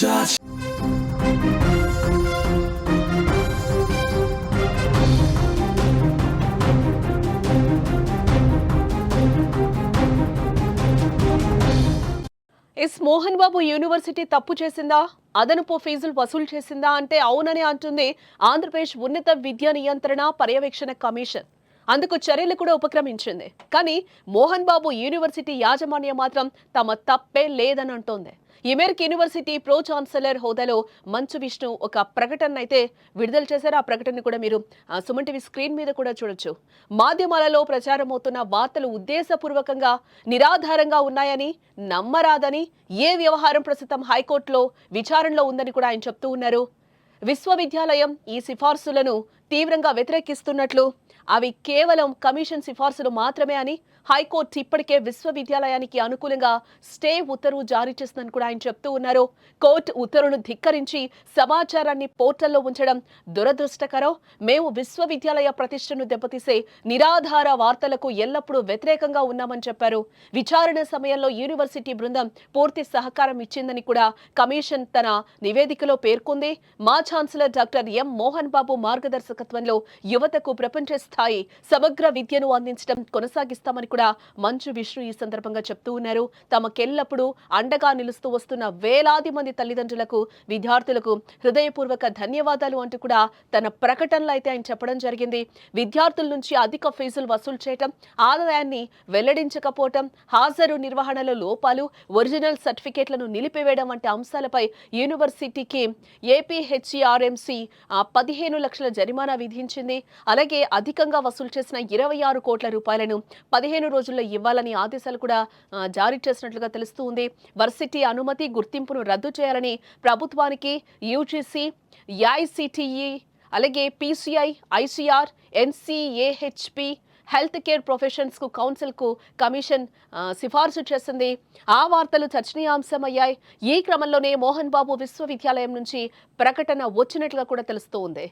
Josh. S Mohan Babu university తప్పు చేసిందా? అదనపు ఫీజులు వసూలు చేసిందా? అంటే అవునని అంటుంది ఆంధ్రప్రదేశ్ ఉన్నత విద్యా నియంత్రణ పర్యవేక్షణ కమిషన్. అందుకు చర్యలు కూడా ఉపక్రమించింది. కానీ మోహన్ బాబు యూనివర్సిటీ యాజమాన్యం మాత్రం తమ తప్పే లేదని అంటోంది ఈ మేరకు యూనివర్సిటీ ప్రో ఛాన్సలర్ హోదాలో మంచు విష్ణు ఒక ప్రకటన అయితే విడుదల చేశారు. ఆ ప్రకటన కూడా మీరు సుమన్ టీవీ స్క్రీన్ మీద కూడా చూడొచ్చు. మాధ్యమాలలో ప్రచారమవుతున్న వార్తలు ఉద్దేశపూర్వకంగా నిరాధారంగా ఉన్నాయని నమ్మరాదని ఏ వ్యవహారం ప్రస్తుతం హైకోర్టులో విచారణలో ఉందని కూడా ఆయన చెప్తూ ఉన్నారు. విశ్వవిద్యాలయం ఈ సిఫార్సులను తీవ్రంగా వ్యతిరేకిస్తున్నట్లు అవి కేవలం కమిషన్ సిఫార్సులు మాత్రమే అని హైకోర్టు ఇప్పటికే విశ్వవిద్యాలయానికి అనుకూలంగా స్టే ఉత్తర్వు జారీ చేసిందని కూడా ఆయన చెప్తూ ఉన్నారు. కోర్టు ఉత్తర్వును ధిక్కరించి సమాచారాన్ని పోర్టల్లో ఉంచడం దురదృష్టకరం. మేము విశ్వవిద్యాలయ ప్రతిష్టను దెబ్బతీసే నిరాధార వార్తలకు ఎల్లప్పుడూ వ్యతిరేకంగా ఉన్నామని చెప్పారు. విచారణ సమయంలో యూనివర్సిటీ బృందం పూర్తి సహకారం ఇచ్చిందని కూడా కమిషన్ తన నివేదికలో పేర్కొంది. మా chancellor doctor M Mohan Babu మార్గదర్శకత్వంలో యువతకు ప్రపంచ స్థాయి సమగ్ర విద్యను అందించడం కొనసాగిస్తామని కూడా మంచు విష్ణు ఈ సందర్భంగా చెప్తూ ఉన్నారు. తమకెల్లప్పుడూ అండగా నిలుస్తూ వస్తున్న వేలాది మంది తల్లిదండ్రులకు విద్యార్థులకు హృదయపూర్వక ధన్యవాదాలు అంటూ కూడా తన ప్రకటనలో అయితే ఆయన చెప్పడం జరిగింది. విద్యార్థుల నుంచి అధిక ఫీజులు వసూలు చేయటం ఆదాయాన్ని వెల్లడించకపోవటం హాజరు నిర్వహణలో లోపాలు ఒరిజినల్ సర్టిఫికేట్లను నిలిపివేయడం వంటి అంశాలపై యూనివర్సిటీకి ఏపీహెచ్ఈఆర్ఎంసీ పదిహేను లక్షల జరిమానా విధించింది. అలాగే అధికంగా వసూలు చేసిన ఇరవై ఆరు కోట్ల రూపాయలను పదిహేను రోజుల్లో ఇవ్వాలని ఆదేశాలు కూడా జారీ చేసినట్లుగా తెలుస్తూ ఉంది. వర్సిటీ అనుమతి గుర్తింపును రద్దు చేయాలని ప్రభుత్వానికి యూజీసీ ఏఐసిటిఈ అలాగే PCI ICR NCAHP health care ప్రొఫెషన్స్కు కౌన్సిల్కు కమిషన్ సిఫార్సు చేసింది. ఆ వార్తలు చర్చనీయాంశమయ్యాయి. ఈ క్రమంలోనే మోహన్ బాబు విశ్వవిద్యాలయం నుంచి ప్రకటన వచ్చినట్లుగా కూడా తెలుస్తూ ఉంది.